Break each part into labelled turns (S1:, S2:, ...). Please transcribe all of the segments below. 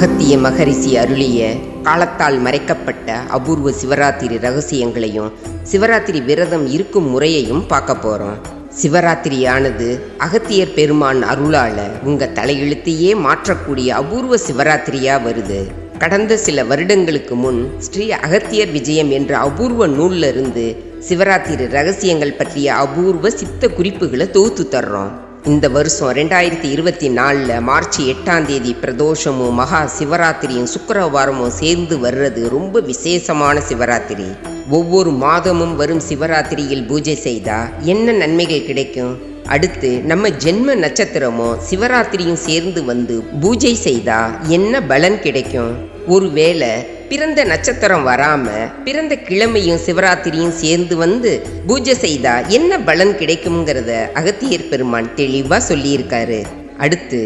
S1: அகத்திய மகரிஷி அருளிய காலத்தால் மறைக்கப்பட்ட அபூர்வ சிவராத்திரி ரகசியங்களையும் சிவராத்திரி விரதம் இருக்கும் முறையையும் பார்க்க போகிறோம் சிவராத்திரியானது அகத்தியர் பெருமான் அருளால உங்க தலையெழுத்தையே மாற்றக்கூடிய அபூர்வ சிவராத்திரியா வருது. கடந்த சில வருடங்களுக்கு முன் ஸ்ரீ அகத்தியர் விஜயம் என்ற அபூர்வ நூல்லிருந்து சிவராத்திரி ரகசியங்கள் பற்றிய அபூர்வ சித்த குறிப்புகளை தொகுத்து தர்றோம். இந்த வருஷம் ரெண்டாயிரத்தி இருபத்தி நாலில் மார்ச் எட்டாம் தேதி பிரதோஷமும் மகா சிவராத்திரியும் சுக்கரவாரமும் சேர்ந்து வர்றது ரொம்ப விசேஷமான சிவராத்திரி. ஒவ்வொரு மாதமும் வரும் சிவராத்திரியில் பூஜை செய்தா என்ன நன்மைகள் கிடைக்கும்? அடுத்து நம்ம ஜென்ம நட்சத்திரமும் சிவராத்திரியும் சேர்ந்து வந்து பூஜை செய்தா என்ன பலன் கிடைக்கும்? ஒருவேளை பிறந்த நட்சத்திரம் வராம பிறந்த கிழமையும் சிவராத்திரியும் சேர்ந்து வந்து பூஜை செய்தா என்ன பலன் கிடைக்குங்கிறத அகத்தியர் பெருமான் தெளிவா சொல்லியிருக்காரு. அடுத்து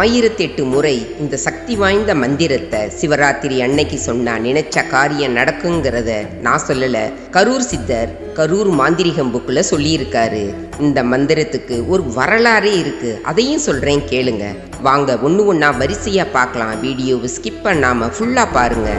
S1: ஆயிரத்தி எட்டு முறை இந்த சக்தி வாய்ந்த மந்திரத்தை சிவராத்திரி அன்னைக்கு சொன்னா நினைச்ச காரியம் நடக்குங்கிறத நான் சொல்லல. கரூர் சித்தர் கரூர் மாந்திரிகம் புக்கில் சொல்லியிருக்காரு. இந்த மந்திரத்துக்கு ஒரு வரலாறே இருக்கு. அதையும் சொல்றேன் கேளுங்க. வாங்க ஒன்று ஒன்றா வரிசையாக பார்க்கலாம். வீடியோவை ஸ்கிப் பண்ணாமல் ஃபுல்லாக பாருங்க.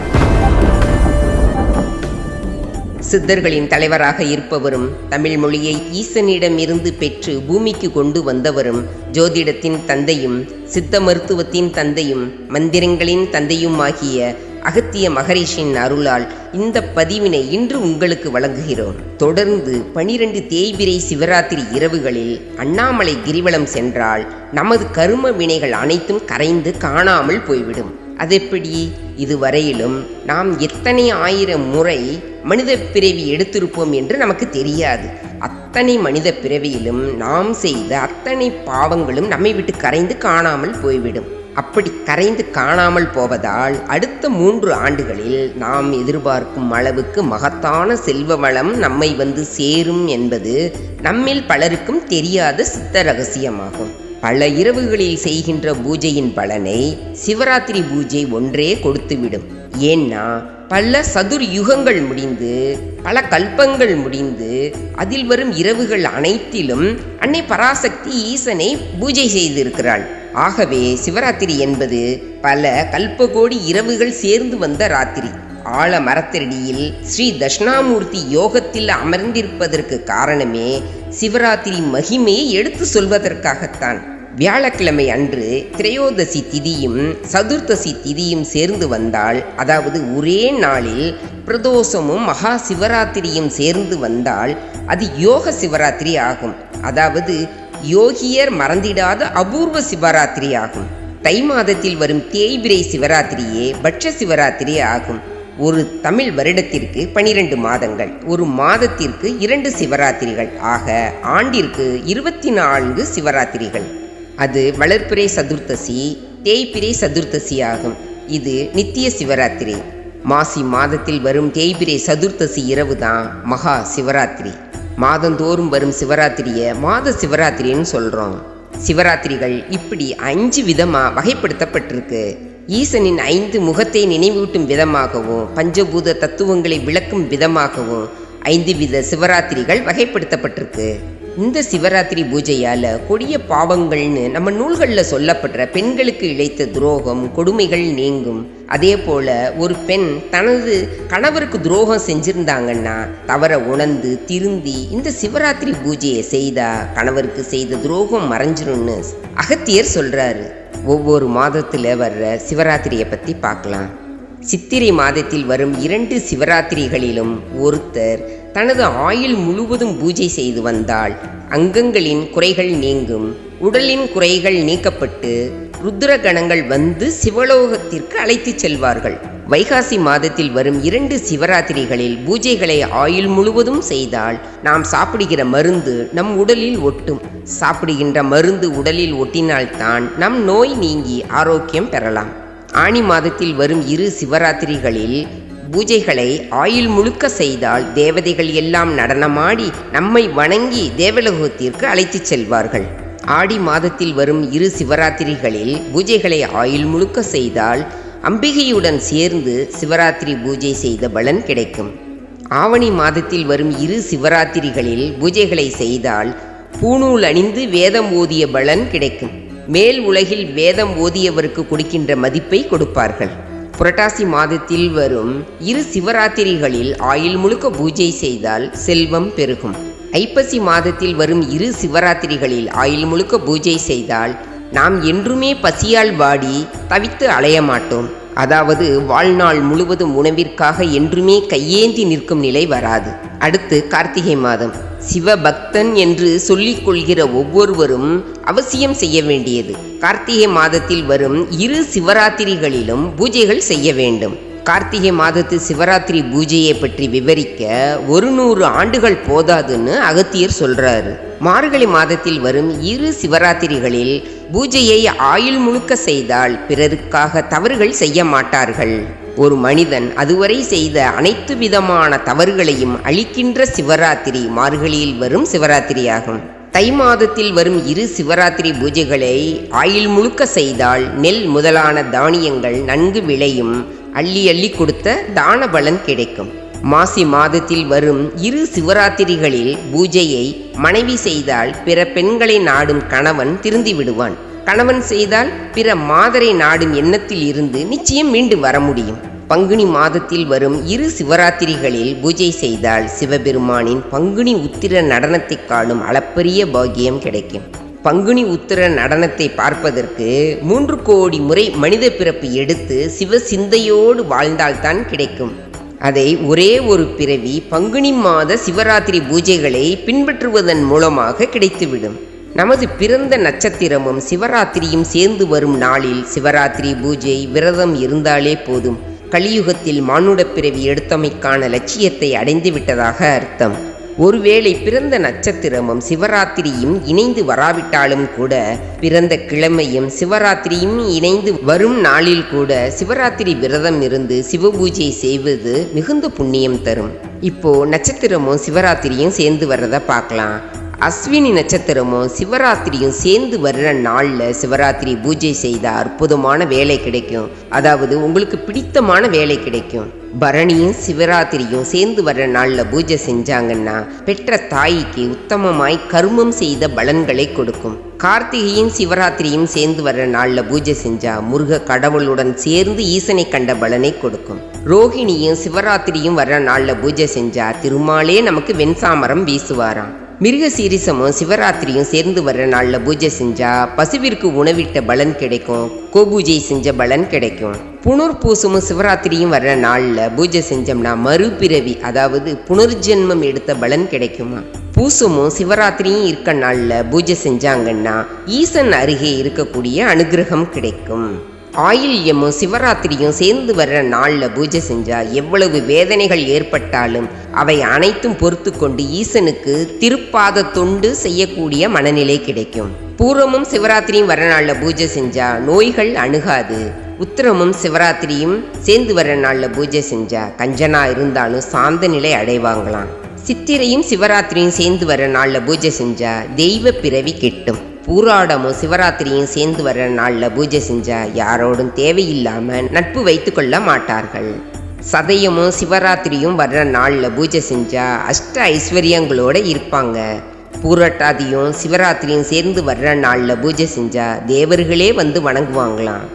S1: சித்தர்களின் தலைவராக இருப்பவரும் தமிழ் மொழியை ஈசனிடமிருந்து பெற்று பூமிக்கு கொண்டு வந்தவரும் ஜோதிடத்தின் தந்தையும் சித்த மருத்துவத்தின் தந்தையும் மந்திரங்களின் தந்தையுமாகிய அகத்திய மகரிஷின் அருளால் இந்த பதிவினை இன்று உங்களுக்கு வழங்குகிறோம். தொடர்ந்து பனிரெண்டு தேய்பிரை சிவராத்திரி இரவுகளில் அண்ணாமலை கிரிவலம் சென்றால் நமது கரும வினைகள் அனைத்தும் கரைந்து காணாமல் போய்விடும். அதெப்படி? இதுவரையிலும் நாம் எத்தனை ஆயிரம் முறை மனித பிறவி எடுத்திருப்போம் என்று நமக்கு தெரியாது. அத்தனை மனித பிறவியிலும் நாம் செய்த அத்தனை பாவங்களும் நம்மை விட்டு கரைந்து காணாமல் போய்விடும். அப்படி கரைந்து காணாமல் போவதால் அடுத்த மூன்று ஆண்டுகளில் நாம் எதிர்பார்க்கும் அளவுக்கு மகத்தான செல்வ வளம் நம்மை வந்து சேரும் என்பது நம்மில் பலருக்கும் தெரியாத சித்த ரகசியமாகும். பல இரவுகளில் செய்கின்ற பூஜையின் பலனை சிவராத்திரி பூஜை ஒன்றே கொடுத்துவிடும். ஏன்னா பல சதுர் யுகங்கள் முடிந்து பல கல்பங்கள் முடிந்து அதில் வரும் இரவுகள் அனைத்திலும் அன்னை பராசக்தி ஈசனை பூஜை செய்திருக்கிறாள். ஆகவே சிவராத்திரி என்பது பல கல்பகோடி இரவுகள் சேர்ந்து வந்த ராத்திரி. ஆழ மரத்தடியில் ஸ்ரீ தட்சிணாமூர்த்தி யோகத்தில் அமர்ந்திருப்பதற்கு காரணமே சிவராத்திரி மகிமையை எடுத்து சொல்வதற்காகத்தான். வியாழக்கிழமை அன்று திரையோதசி திதியும் சதுர்த்தசி திதியும் சேர்ந்து வந்தால் அதாவது ஒரே நாளில் பிரதோஷமும் மகா சிவராத்திரியும் சேர்ந்து வந்தால் அது யோக சிவராத்திரி ஆகும். அதாவது யோகியர் மறந்திடாத அபூர்வ சிவராத்திரி ஆகும். தை மாதத்தில் வரும் தேய்பிரை சிவராத்திரியே பட்ச சிவராத்திரி ஆகும். ஒரு தமிழ் வருடத்திற்கு பனிரெண்டு மாதங்கள் ஒரு மாதத்திற்கு இரண்டு சிவராத்திரிகள். ஆக ஆண்டிற்கு இருபத்தி நான்கு சிவராத்திரிகள். அது வளர்ப்பிறை சதுர்த்தசி தேய்பிரை சதுர்த்தசி ஆகும். இது நித்திய சிவராத்திரி. மாசி மாதத்தில் வரும் தேய்பிரை சதுர்த்தசி இரவு தான் மகா சிவராத்திரி. மாதந்தோறும் வரும் சிவராத்திரியை மாத சிவராத்திரின்னு சொல்கிறோம் சிவராத்திரிகள் இப்படி அஞ்சு விதமாக வகைப்படுத்தப்பட்டிருக்கு. ஈசனின் ஐந்து முகத்தை நினைவூட்டும் விதமாகவும் பஞ்சபூத தத்துவங்களை விளக்கும் விதமாகவும் ஐந்து வித சிவராத்திரிகள் வகைப்படுத்தப்பட்டிருக்கு. இந்த சிவராத்திரி பூஜையால் கொடிய பாவங்கள்னு நம்ம நூல்களில் சொல்லப்படுற பெண்களுக்கு இழைத்த துரோகம் கொடுமைகள் நீங்கும். அதே போல ஒரு பெண் தனது கணவருக்கு துரோகம் செஞ்சிருந்தாங்கன்னா தவற உணர்ந்து திருந்தி இந்த சிவராத்திரி பூஜையை செய்தா கணவருக்கு செய்த துரோகம் மறைஞ்சிரும்னு அகத்தியர் சொல்கிறாரு ஒவ்வொரு மாதத்தில் வர்ற சிவராத்திரியை பற்றி பார்க்கலாம். சித்திரை மாதத்தில் வரும் இரண்டு சிவராத்திரிகளிலும் ஒருத்தர் தனது ஆயுள் முழுவதும் பூஜை செய்து வந்தால் அங்கங்களின் குறைகள் நீங்கும். உடலின் குறைகள் நீக்கப்பட்டு ருத்ரகணங்கள் வந்து சிவலோகத்திற்கு அழைத்துச் செல்வார்கள். வைகாசி மாதத்தில் வரும் இரண்டு சிவராத்திரிகளில் பூஜைகளை ஆயுள் முழுவதும் செய்தால் நாம் சாப்பிடுகிற மருந்து நம் உடலில் ஒட்டும். சாப்பிடுகின்ற மருந்து உடலில் ஒட்டினால்தான் நம் நோய் நீங்கி ஆரோக்கியம் பெறலாம். ஆணி மாதத்தில் வரும் இரு சிவராத்திரிகளில் பூஜைகளை ஆயுள் முழுக்க செய்தால் தேவதைகள் எல்லாம் நடனமாடி நம்மை வணங்கி தேவலோகத்திற்கு அழைத்துச் செல்வார்கள். ஆடி மாதத்தில் வரும் இரு சிவராத்திரிகளில் பூஜைகளை ஆயுள் முழுக்க செய்தால் அம்பிகையுடன் சேர்ந்து சிவராத்திரி பூஜை செய்த பலன் கிடைக்கும். ஆவணி மாதத்தில் வரும் இரு சிவராத்திரிகளில் பூஜைகளை செய்தால் பூணூல் அணிந்து வேதம் ஓதிய பலன் கிடைக்கும். மேல் உலகில் வேதம் ஓதியவருக்கு கொடுக்கின்ற மதிப்பை கொடுப்பார்கள். புரட்டாசி மாதத்தில் வரும் இரு சிவராத்திரிகளில் ஆயுள் முழுக்க பூஜை செய்தால் செல்வம் பெருகும். ஐப்பசி மாதத்தில் வரும் இரு சிவராத்திரிகளில் ஆயுள் முழுக்க பூஜை செய்தால் நாம் என்றுமே பசியால் வாடி தவித்து அலைய மாட்டோம் அதாவது வாழ்நாள் முழுவதும் உணவிற்காக என்றுமே கையேந்தி நிற்கும் நிலை வராது. அடுத்து கார்த்திகை மாதம். சிவபக்தன் என்று சொல்லிக் கொள்கிற ஒவ்வொருவரும் அவசியம் செய்ய வேண்டியது. கார்த்திகை மாதத்தில் வரும் இரு சிவராத்திரிகளிலும் பூஜைகள் செய்ய வேண்டும். கார்த்திகை மாதத்து சிவராத்திரி பூஜையை பற்றி விவரிக்க ஒரு நூறு ஆண்டுகள் போதாதுன்னு அகத்தியர் சொல்றாரு. மார்கழி மாதத்தில் வரும் இரு சிவராத்திரிகளில் பூஜையை ஆயுள் முழுக்க செய்தால் பிறருக்காக தவறுகள் செய்ய மாட்டார்கள். ஒரு மனிதன் அதுவரை செய்த அனைத்து விதமான தவறுகளையும் அழிக்கின்ற சிவராத்திரி மார்கழியில் வரும் சிவராத்திரியாகும். தை மாதத்தில் வரும் இரு சிவராத்திரி பூஜைகளை ஆயுள் முழுக்க செய்தால் நெல் முதலான தானியங்கள் நன்கு விளையும். அள்ளி அள்ளி கொடுத்த தான பலன் கிடைக்கும். மாசி மாதத்தில் வரும் இரு சிவராத்திரிகளில் பூஜையை மனைவி செய்தால் பிற பெண்களை நாடும் கணவன் திருந்தி விடுவான். கணவன் செய்தால் பிற மாதரை நாடும் எண்ணத்தில் இருந்து நிச்சயம் மீண்டு வர முடியும். பங்குனி மாதத்தில் வரும் இரு சிவராத்திரிகளில் பூஜை செய்தால் சிவபெருமானின் பங்குனி உத்திர நடனத்தை காணும் அளப்பரிய பாக்கியம் கிடைக்கும். பங்குனி உத்திர நடனத்தை பார்ப்பதற்கு மூன்று கோடி முறை மனித பிறப்பு எடுத்து சிவ சிந்தையோடு வாழ்ந்தால்தான் கிடைக்கும். அதை ஒரே ஒரு பிறவி பங்குனி மாத சிவராத்திரி பூஜைகளை பின்பற்றுவதன் மூலமாக கிடைத்துவிடும். நமது பிறந்த நட்சத்திரமும் சிவராத்திரியும் சேர்ந்து வரும் நாளில் சிவராத்திரி பூஜை விரதம் இருந்தாலே போதும். கலியுகத்தில் மானுடப் பிறவி எடுத்தமைக்கான லட்சியத்தை அடைந்து விட்டதாக அர்த்தம். ஒருவேளை பிறந்த நட்சத்திரமும் சிவராத்திரியும் இணைந்து வராவிட்டாலும் கூட பிறந்த கிழமையும் சிவராத்திரியும் இணைந்து வரும் நாளில் கூட சிவராத்திரி விரதம் இருந்து சிவபூஜை செய்வது மிகுந்த புண்ணியம் தரும். இப்போ நட்சத்திரமும் சிவராத்திரியும் சேர்ந்து வர்றதை பார்க்கலாம். அஸ்வினி நட்சத்திரமும் சிவராத்திரியும் சேர்ந்து வர்ற நாளில் சிவராத்திரி பூஜை செய்தால் அற்புதமான வேலை கிடைக்கும். அதாவது உங்களுக்கு பிடித்தமான வேலை கிடைக்கும். பரணியும் சிவராத்திரியும் சேர்ந்து வர்ற நாளில் பூஜை செஞ்சாங்கன்னா பெற்ற தாய்க்கு உத்தமமாய் கர்மம் செய்த பலன்களை கொடுக்கும். கார்த்திகையும் சிவராத்திரியும் சேர்ந்து வர்ற நாளில் பூஜை செஞ்சா முருக கடவுளுடன் சேர்ந்து ஈசனை கண்ட பலனை கொடுக்கும். ரோகிணியும் சிவராத்திரியும் வர்ற நாளில் பூஜை செஞ்சா திருமாலே நமக்கு வெண்சாமரம் வீசுவாராம். மிருக சீரிசமும் சிவராத்திரியும் சேர்ந்து வர்ற நாளில் பூஜை செஞ்சா பசுவிற்கு உணவிட்ட பலன் கிடைக்கும் கோபூஜை செஞ்ச பலன் கிடைக்கும். புனர் பூசமும் சிவராத்திரியும் வர்ற நாளில் பூஜை செஞ்சோம்னா மறுபிறவி அதாவது புனர்ஜென்மம் எடுத்த பலன் கிடைக்குமா? பூசமும் சிவராத்திரியும் இருக்க நாளில் பூஜை செஞ்சாங்கன்னா ஈசன் அருகே இருக்கக்கூடிய அனுகிரகம் கிடைக்கும். ஆயில்யமும் சிவராத்திரியும் சேர்ந்து வர்ற நாளில் பூஜை செஞ்சா எவ்வளவு வேதனைகள் ஏற்பட்டாலும் அவை அனைத்தும் பொறுத்து கொண்டு ஈசனுக்கு திருப்பாத தொண்டு செய்யக்கூடிய மனநிலை கிடைக்கும். பூரமும் சிவராத்திரியும் வர நாளில் பூஜை செஞ்சா நோய்கள் அணுகாது. உத்திரமும் சிவராத்திரியும் சேர்ந்து வர நாளில் பூஜை செஞ்சா கஞ்சனா இருந்தாலும் சாந்த நிலை அடைவாங்களாம். சித்திரையும் சிவராத்திரியும் சேர்ந்து வர நாளில் பூஜை செஞ்சா தெய்வ பிறவி கெட்டும். பூராடமும் சிவராத்திரியும் சேர்ந்து வர நாளில் பூஜை செஞ்சா யாரோடும் தேவையில்லாம நட்பு வைத்து கொள்ள மாட்டார்கள். சதயமும் சிவராத்திரியும் வர்ற நாளில் பூஜை செஞ்சால் அஷ்ட ஐஸ்வர்யங்களோடு இருப்பாங்க. பூரட்டாதியும் சிவராத்திரியும் சேர்ந்து வர்ற நாளில் பூஜை செஞ்சால் தேவர்களே வந்து வணங்குவாங்களாம்.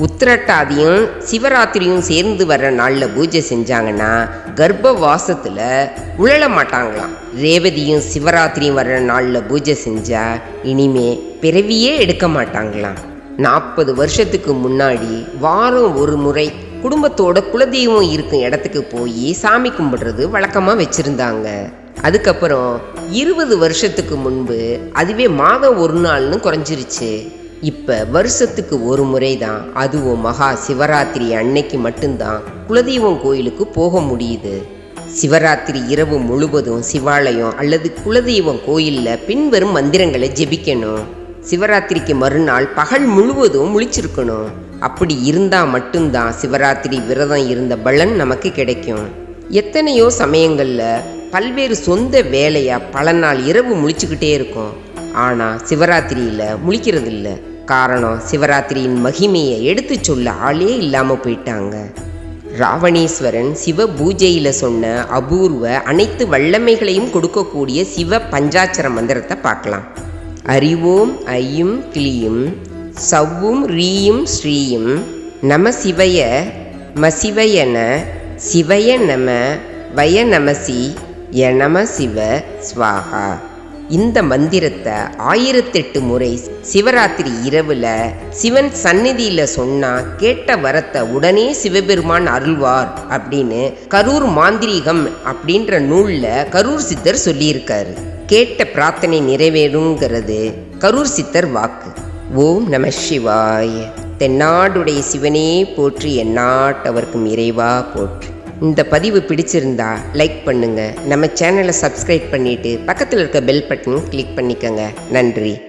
S1: உத்திரட்டாதியும் சிவராத்திரியும் சேர்ந்து வர்ற நாளில் பூஜை செஞ்சாங்கன்னா கர்ப்ப வாசத்தில் உழல மாட்டாங்களாம். ரேவதியும் சிவராத்திரியும் வர்ற நாளில் பூஜை செஞ்சால் இனிமே பிறவியே எடுக்க மாட்டாங்களாம். நாற்பது வருஷத்துக்கு முன்னாடி வாரம் ஒரு முறை குடும்பத்தோட குலதெய்வம் இருக்கும் இடத்துக்கு போய் சாமி கும்பிடுறது வழக்கமாக வச்சுருந்தாங்க. அதுக்கப்புறம் இருபது வருஷத்துக்கு முன்பு அதுவே மாதம் ஒரு நாள்னு குறைஞ்சிருச்சு. இப்போ வருஷத்துக்கு ஒரு முறை தான் அதுவும் மகா சிவராத்திரி அன்னைக்கு மட்டும்தான் குலதெய்வம் கோயிலுக்கு போக முடியுது. சிவராத்திரி இரவு முழுவதும் சிவாலயம் அல்லது குலதெய்வம் கோயிலில் பின்வரும் மந்திரங்களை ஜெபிக்கணும். சிவராத்திரிக்கு மறுநாள் பகல் முழுவதும் முழிச்சிருக்கணும். அப்படி இருந்தால் மட்டும்தான் சிவராத்திரி விரதம் இருந்த பலன் நமக்கு கிடைக்கும். எத்தனையோ சமயங்களில் பல்வேறு சொந்த வேலையாக பல நாள் இரவு முழிச்சுக்கிட்டே இருக்கும். ஆனால் சிவராத்திரியில் முழிக்கிறதில்ல. காரணம் சிவராத்திரியின் மகிமையை எடுத்து சொல்ல ஆளே இல்லாமல் போயிட்டாங்க. ராவணேஸ்வரன் சிவ பூஜையில் சொன்ன அபூர்வ அனைத்து வல்லமைகளையும் கொடுக்கக்கூடிய சிவ பஞ்சாட்சர மந்திரத்தை பார்க்கலாம். அறிவோம் ஐயும் கிளியும் சவ்வும் ரீயும் ஸ்ரீயும். நம சிவய மசிவயன சிவய நம வய நமசி யநம சிவ ஸ்வாகா. இந்த மந்திரத்தை ஆயிரத்தெட்டு முறை சிவராத்திரி இரவுல சிவன் சந்நிதியில சொன்னா கேட்ட வரத்தை உடனே சிவபெருமான் அருள்வார் அப்படின்னு கரூர் மாந்திரீகம் அப்படின்ற நூல்ல கரூர் சித்தர் சொல்லியிருக்காரு. கேட்ட பிரார்த்தனை நிறைவேறுங்கிறது கரூர் சித்தர் வாக்கு. ஓம் நம சிவாய். தென்னாடுடைய சிவனே போற்றி எந்நாட்டவர்க்கும் இறைவா போற்றி. இந்த பதிவு பிடிச்சிருந்தா லைக் பண்ணுங்க. நம்ம சேனலை சப்ஸ்கிரைப் பண்ணிட்டு பக்கத்தில் இருக்க பெல் பட்டன் கிளிக் பண்ணிக்கோங்க. நன்றி.